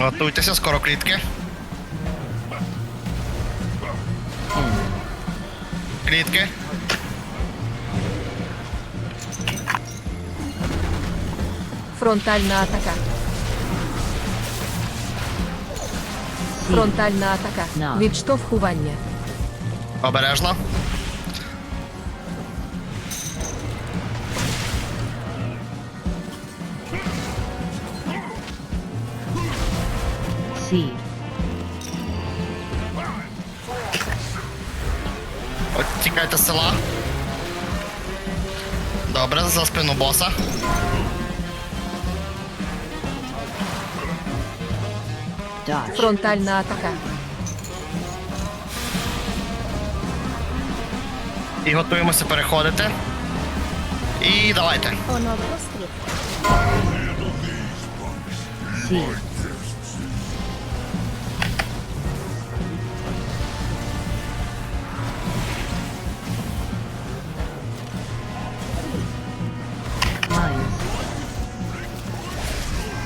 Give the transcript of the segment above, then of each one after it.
Готуйтеся, скоро клітки. Клітки. Фронтальна атака. Фронтальна атака. Відштовхування. Обережно. От тікайте з села. Добре, за спину боса. Dodge. Фронтальна атака. І готуємося переходити. І давайте. Скрипт. Seed.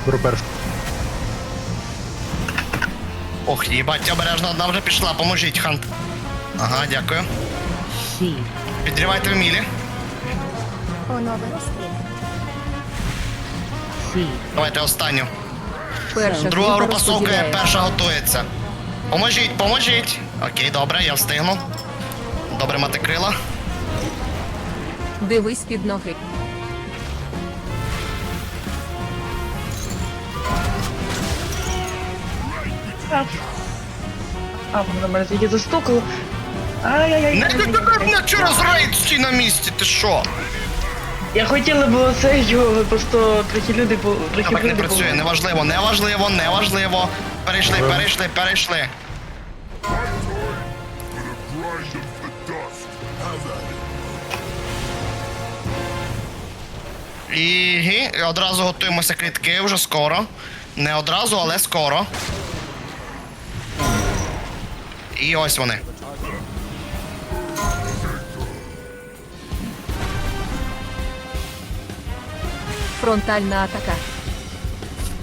Беру першу. Ох, їбать, обережно, одна вже пішла, поможіть, хант. Ага, дякую. Seed. Підривайте в мілі. Давайте останню. Перша Друга група совкає, перша готується. Поможіть, поможіть. Окей, добре, я встигну. Добре мати крила. Дивись під ноги. А, воно мене тільки застукало. Ай-яй-яй. Не не- не через рейд стій на місці, ти що? Я хотіла було це його, просто трохи люди по трохи Так не люди працює, були. неважливо, неважливо, неважливо. Перейшли, перейшли, перейшли. І гі, і одразу готуємося клітки вже скоро. Не одразу, але скоро. І ось вони. Фронтальна атака.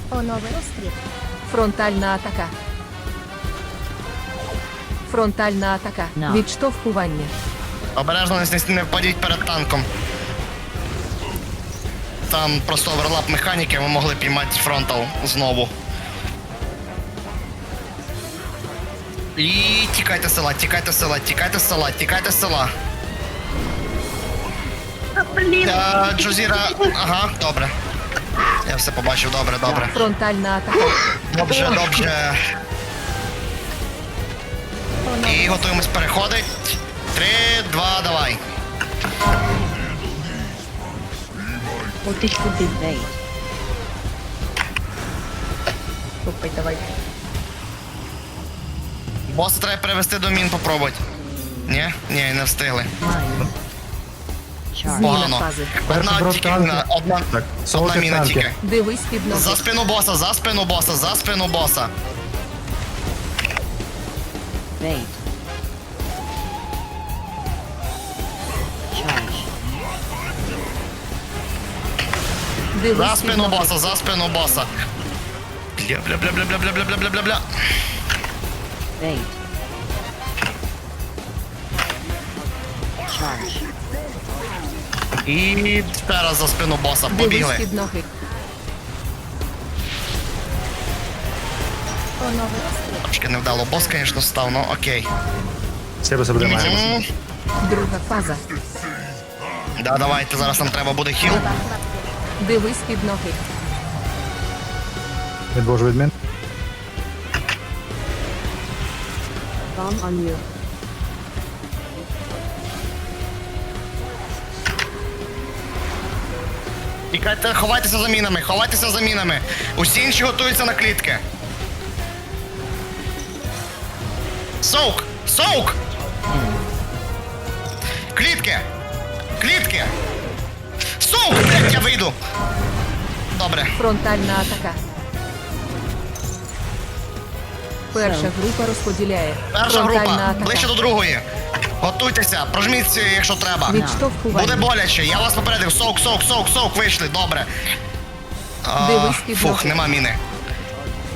Оновлено скрипт. Фронтальна атака. Фронтальна атака. На. Відштовхування. Обережно не, не впадіть перед танком. Там просто оверлап механіки, ми могли піймати фронтал знову. І тікайте з села, тікайте з села, тікайте з села, тікайте з села. Е, Джозіра, ага, добре. Я все побачив, добре, добре. Фронтальна атака. Добре, добре. І готуємось переходить. Три, два, давай. От ти куди. Bait. Тупай, давай. Боса треба перевести до мін попробувати. Ні? Ні, не встигли. Погано. Одна тільки одна, Так, одна міна танки. тільки. Дивись під ноги. За спину боса, за спину боса, за спину боса. Bait. Charge. Дивись За під спину ноги. боса, за спину боса. Бля, бля, бля, бля, бля, бля, бля, бля, бля, бля. Bait. Charge. І зараз за спину боса. Дивись Побігли. під ноги. Трошки невдало. Бос, звісно, став, ну окей. Себе себе тримаємо. М, Друга фаза. Да, давайте, зараз нам треба буде хіл. Дивись під ноги. Відвожу відмін. Bomb on you. Тікайте, ховайтеся за мінами, ховайтеся за мінами. Усі інші готуються на клітки. Соук! Соук! Клітки! Клітки! Соук! Блять, я вийду! Добре. Фронтальна атака. Перша група розподіляє. Перша Фронтальна група, атака. ближче до другої. Готуйтеся, прожміться, якщо треба. Відштовхування. Буде боляче, я вас попередив. Соук, соук, соук, соук, вийшли, добре. А, Дивись під Фух, ноги. нема міни.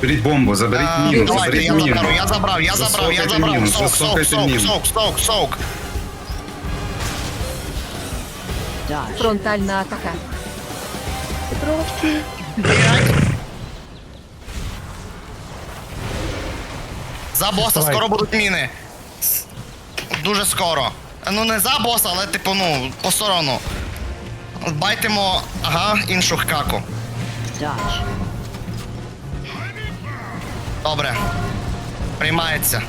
Заберіть бомбу, заберіть А, міну, Давайте, заберіть я міну. забрав, я забрав, я забрав, я Засовкайте забрав. міну, засовкайте соук, міну. соук, соук, соук. Фронтальна атака. Блять. За боса, Давай. скоро будуть міни. Дуже скоро. Ну не за боса, але типу, ну, по сторону. Байтимо, ага, іншу хкаку. Добре. Приймається.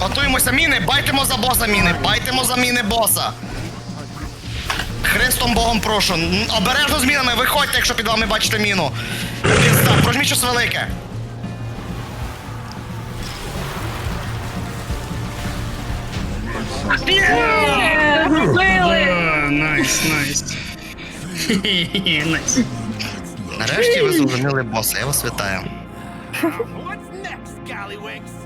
Готуємося міни, байтимо за боса міни, байтимо за міни боса. Христом Богом прошу. Обережно з мінами, виходьте, якщо під вами бачите міну. Пізда, прожміть щось велике. Найс, найс. Найс. Нарешті ви зрозуміли боса, я вас вітаю. What's next, Scallywinks?